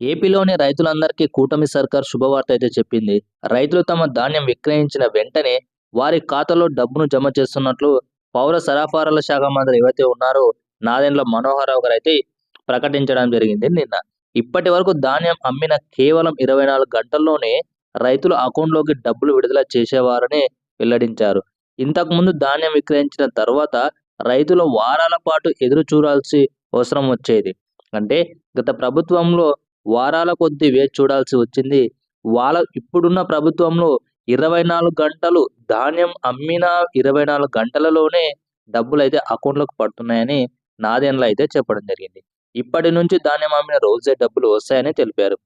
ఏపీలోని రైతులందరికీ కూటమి సర్కార్ శుభవార్త అయితే చెప్పింది. రైతులు తమ ధాన్యం విక్రయించిన వెంటనే వారి ఖాతాలో డబ్బును జమ చేస్తున్నట్లు పౌర సరఫరాల శాఖ మంత్రి ఏవైతే ఉన్నారో నాదెండ్ల మనోహర్ గారు అయితే ప్రకటించడం జరిగింది నిన్న. ఇప్పటి వరకు ధాన్యం అమ్మిన కేవలం ఇరవై నాలుగు గంటల్లోనే రైతుల అకౌంట్లోకి డబ్బులు విడుదల చేసేవారని వెల్లడించారు. ఇంతకు ముందు ధాన్యం విక్రయించిన తర్వాత రైతులు వారాల పాటు ఎదురు చూడాల్సి అవసరం వచ్చేది. అంటే గత ప్రభుత్వంలో వారాల కొద్దీ వేచి చూడాల్సి వచ్చింది. వాళ్ళ ఇప్పుడున్న ప్రభుత్వంలో ఇరవై నాలుగు గంటలు ధాన్యం అమ్మిన ఇరవై నాలుగు గంటలలోనే డబ్బులు అయితే అకౌంట్లోకి పడుతున్నాయని నాదేండ్ల అయితే చెప్పడం జరిగింది. ఇప్పటి నుంచి ధాన్యం అమ్మిన రోజే డబ్బులు వస్తాయని తెలిపారు.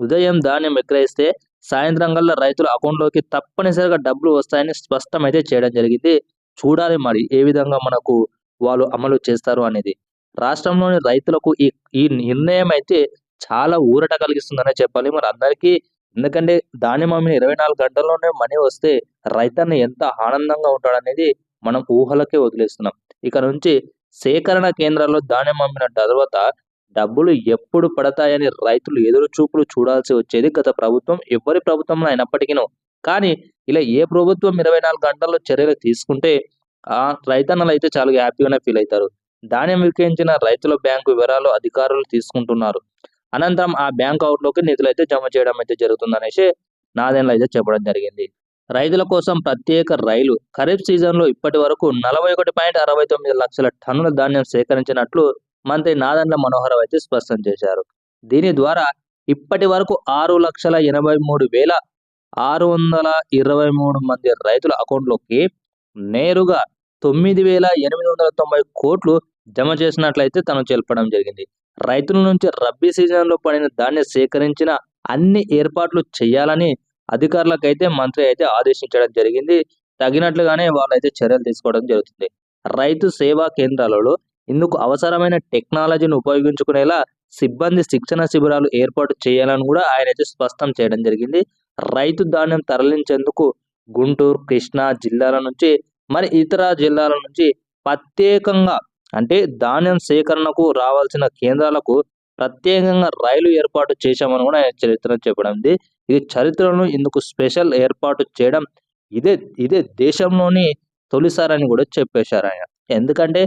ఉదయం ధాన్యం విక్రయిస్తే సాయంత్రం కల్లా రైతుల అకౌంట్లోకి తప్పనిసరిగా డబ్బులు వస్తాయని స్పష్టం అయితే చేయడం జరిగింది. చూడాలి మరి ఏ విధంగా మనకు వాళ్ళు అమలు చేస్తారు అనేది. రాష్ట్రంలోని రైతులకు ఈ ఈ నిర్ణయం అయితే చాలా ఊరట కలిగిస్తుందనే చెప్పాలి. మరి అందరికీ ఎందుకంటే ధాన్యం అమ్మిన ఇరవై నాలుగు గంటల్లోనే మనీ వస్తే రైతన్న ఎంత ఆనందంగా ఉంటాడనేది మనం ఊహలకే వదిలేస్తున్నాం. ఇక నుంచి సేకరణ కేంద్రాల్లో ధాన్యం అమ్మిన తర్వాత డబ్బులు ఎప్పుడు పడతాయని రైతులు ఎదురు చూపులు చూడాల్సి వచ్చేది గత ప్రభుత్వం ఎవరి ప్రభుత్వంలో అయినప్పటికీ కానీ ఇలా ఏ ప్రభుత్వం ఇరవై నాలుగు గంటల్లో చర్యలు తీసుకుంటే ఆ రైతన్నలు అయితే చాలా హ్యాపీగానే ఫీల్ అవుతారు. ధాన్యం విక్రయించిన రైతుల బ్యాంకు వివరాలు అధికారులు తీసుకుంటున్నారు. అనంతరం ఆ బ్యాంక్ అకౌంట్లోకి నిధులు అయితే జమ చేయడం అయితే జరుగుతుందనేసి నాదేళ్ళు అయితే చెప్పడం జరిగింది. రైతుల కోసం ప్రత్యేక రైలు ఖరీఫ్ సీజన్లో ఇప్పటి వరకు నలభై ఒకటి పాయింట్ అరవై తొమ్మిది లక్షల టన్నుల ధాన్యం సేకరించినట్లు మంత్రి నాదండ్ల మనోహర్ అయితే స్పష్టం చేశారు. దీని ద్వారా ఇప్పటి వరకు ఆరు లక్షల ఎనభై మూడు వేల ఆరు వందల ఇరవై మూడు మంది రైతుల అకౌంట్లోకి నేరుగా తొమ్మిది వేల ఎనిమిది వందల తొంభై కోట్లు జమ చేసినట్లయితే తను తెలపడం జరిగింది. రైతుల నుంచి రబ్బీ సీజన్లో పడిన ధాన్యం సేకరించిన అన్ని ఏర్పాట్లు చేయాలని అధికారులకైతే మంత్రి అయితే ఆదేశించడం జరిగింది. తగినట్లుగానే వాళ్ళైతే చర్యలు తీసుకోవడం జరుగుతుంది. రైతు సేవా కేంద్రాలలో ఇందుకు అవసరమైన టెక్నాలజీని ఉపయోగించుకునేలా సిబ్బంది శిక్షణ శిబిరాలు ఏర్పాటు చేయాలని కూడా ఆయన అయితే స్పష్టం చేయడం జరిగింది. రైతు ధాన్యం తరలించేందుకు గుంటూరు కృష్ణా జిల్లాల నుంచి మరి ఇతర జిల్లాల నుంచి ప్రత్యేకంగా అంటే ధాన్యం సేకరణకు రావాల్సిన కేంద్రాలకు ప్రత్యేకంగా రైలు ఏర్పాటు చేశామని కూడా ఆయన చరిత్ర చెప్పడం. ఇది చరిత్రను ఇందుకు స్పెషల్ ఏర్పాటు చేయడం ఇదే ఇదే దేశంలోని తొలిసారని కూడా చెప్పేశారు ఆయన. ఎందుకంటే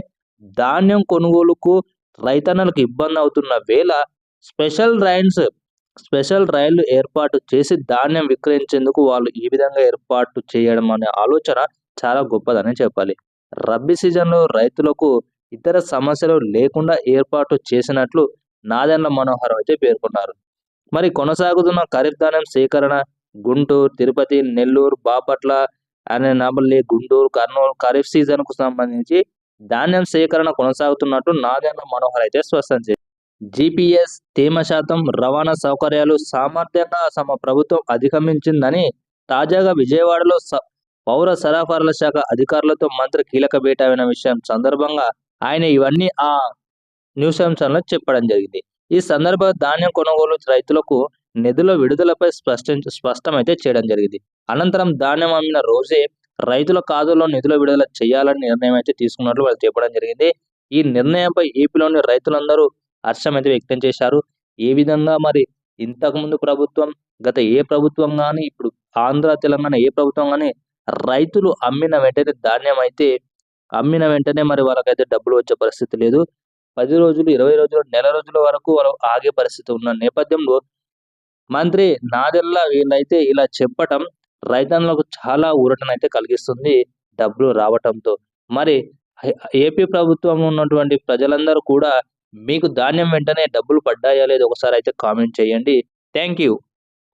ధాన్యం కొనుగోలుకు రైతన్నలకు ఇబ్బంది అవుతున్న వేళ స్పెషల్ రైన్స్ స్పెషల్ రైళ్ళు ఏర్పాటు చేసి ధాన్యం విక్రయించేందుకు వాళ్ళు ఈ విధంగా ఏర్పాటు చేయడం అనే ఆలోచన చాలా గొప్పదని చెప్పాలి. రబ్బీ సీజన్లో రైతులకు ఇతర సమస్యలు లేకుండా ఏర్పాటు చేసినట్లు నాదెండ్ల మనోహర్ అయితే పేర్కొన్నారు. మరి కొనసాగుతున్న ఖరీఫ్ ధాన్యం సేకరణ గుంటూరు తిరుపతి నెల్లూరు బాపట్ల అనే నబల్లి గుంటూరు కర్నూలు ఖరీఫ్ సీజన్కు సంబంధించి ధాన్యం సేకరణ కొనసాగుతున్నట్టు నాదెండ్ల మనోహర్ అయితే స్పష్టం చేశారు. జిపిఎస్ తేమ శాతం రవాణా సౌకర్యాలు సామర్థ్యంగా తమ ప్రభుత్వం అధిగమించిందని తాజాగా విజయవాడలో పౌర సరఫరాల శాఖ అధికారులతో మంత్రి కీలక భేటీ అయిన విషయం సందర్భంగా ఆయన ఇవన్నీ ఆ న్యూస్ అంశంలో చెప్పడం జరిగింది. ఈ సందర్భంగా ధాన్యం కొనుగోలు రైతులకు నిధుల విడుదలపై స్పష్టం స్పష్టమైతే చేయడం జరిగింది. అనంతరం ధాన్యం అమ్మిన రోజే రైతుల ఖాతాలో నిధుల విడుదల చేయాలని నిర్ణయం అయితే తీసుకున్నట్లు వాళ్ళు చెప్పడం జరిగింది. ఈ నిర్ణయంపై ఏపీలోని రైతులందరూ హర్షం అయితే వ్యక్తం చేశారు. ఏ విధంగా మరి ఇంతకుముందు ప్రభుత్వం గత ఏ ప్రభుత్వం కానీ ఇప్పుడు ఆంధ్ర తెలంగాణ ఏ ప్రభుత్వం కానీ రైతులు అమ్మిన వెంటనే ధాన్యం అయితే అమ్మిన వెంటనే మరి వాళ్ళకైతే డబ్బులు వచ్చే పరిస్థితి లేదు. పది రోజులు ఇరవై రోజులు నెల రోజుల వరకు వాళ్ళు ఆగే పరిస్థితి ఉన్న నేపథ్యంలో మంత్రి నాదెల్లా వీళ్ళైతే ఇలా చెప్పటం రైతాంగులకు చాలా ఊరటనైతే కలిగిస్తుంది డబ్బులు రావటంతో. మరి ఏపీ ప్రభుత్వం ఉన్నటువంటి ప్రజలందరూ కూడా మీకు ధాన్యం వెంటనే డబ్బులు పడ్డాయా లేదు ఒకసారి అయితే కామెంట్ చేయండి. Thank you.